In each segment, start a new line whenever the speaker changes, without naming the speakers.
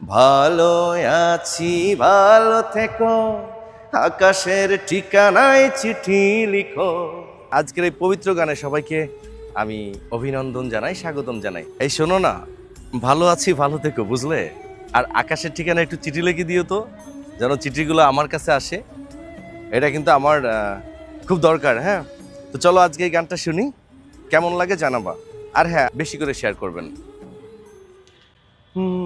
ভালো আছি ভালো থেকো। আকাশের ঠিকানায় চিঠি লিখো। আজকের এই পবিত্র গানে সবাইকে আমি অভিনন্দন জানাই স্বাগতম জানাই। এই শোনো না ভালো আছি ভালো থেকো বুঝলে? আর আকাশের ঠিকানা একটু চিঠি লিখে দিও তো যেন চিঠিগুলো আমার কাছে আসে। এটা কিন্তু আমার খুব দরকার হ্যাঁ? তো চলো আজকে এই গানটা শুনি কেমন লাগে জানাবা। আর হ্যাঁ বেশি করে শেয়ার করবেন। হুম,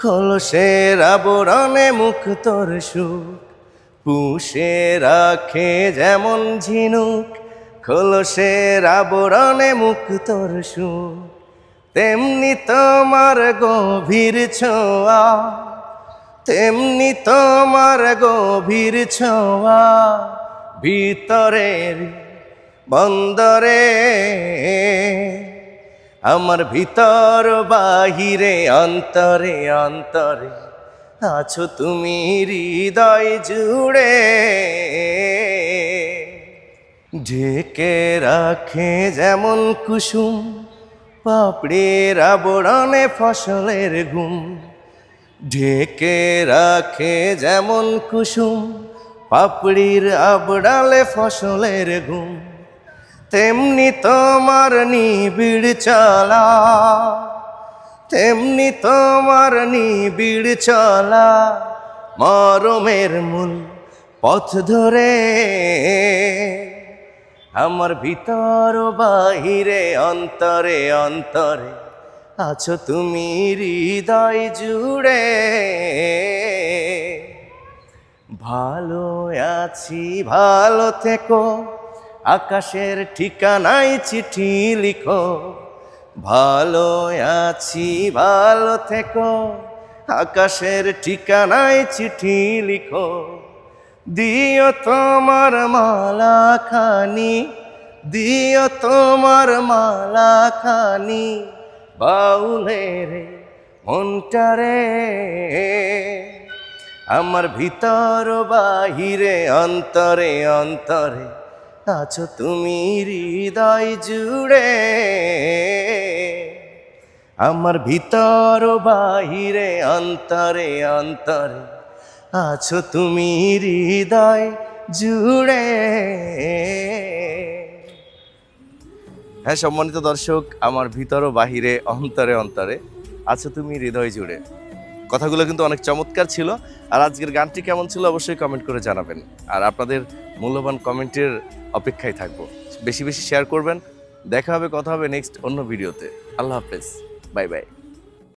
খোলসের আবরণে মুখ তোর সুখ। পুষে রাখে যেমন ঝিনুক খোলসের আবরণে মুখ তোর সুখ। তেমনি তোমার গভীর ছোঁয়া, তেমনি তোমার গভীর ছোঁয়া। ভিতরের বন্দরে আমার ভিতর বাহিরে, অন্তরে অন্তরে আছো তুমি হৃদয় জুড়ে। ঢেকে রাখে যেমন কুসুম, পাপড়ির আবরণে ফসলের ঘুম। ঢেকে রাখে যেমন কুসুম, পাপড়ির আবড়ালে ফসলের ঘুম। তেমনি তোমার নিবিড় চলা, তেমনি তোমার নিবিড় চলা, মরমের মূল পথ ধরে। আমার ভিতর বাহিরে, অন্তরে অন্তরে আছো তুমি হৃদয় জুড়ে। ভালো আছি, ভালো থেকো আকাশের ঠিকানায় চিঠি লিখো। ভালো আছি, ভালো থেকো। আকাশের ঠিকানায় চিঠি লিখো। দিও তোমার মালা খানি দিও তোমার মালা খানি বাউলে রে মনটারে, আমার ভিতর বাহিরে, অন্তরে অন্তরে। আছো তুমি হৃদয় জুড়ে। আমার ভিতর বাহিরে, অন্তরে অন্তরে আছো তুমি হৃদয় জুড়ে। হ্যাঁ সম্মানিত দর্শক, আমার ভিতর বাহিরে, অন্তরে অন্তরে আছো তুমি হৃদয় জুড়ে। কথাগুলো কিন্তু অনেক চমৎকার ছিল, আর আজকের গানটি কেমন ছিল অবশ্যই কমেন্ট করে জানাবেন। আর আপনাদের মূল্যবান কমেন্টের অপেক্ষায় থাকব। বেশি বেশি শেয়ার করবেন। দেখা হবে, কথা হবে নেক্সট অন্য ভিডিওতে আল্লাহ হাফেজ। Bye bye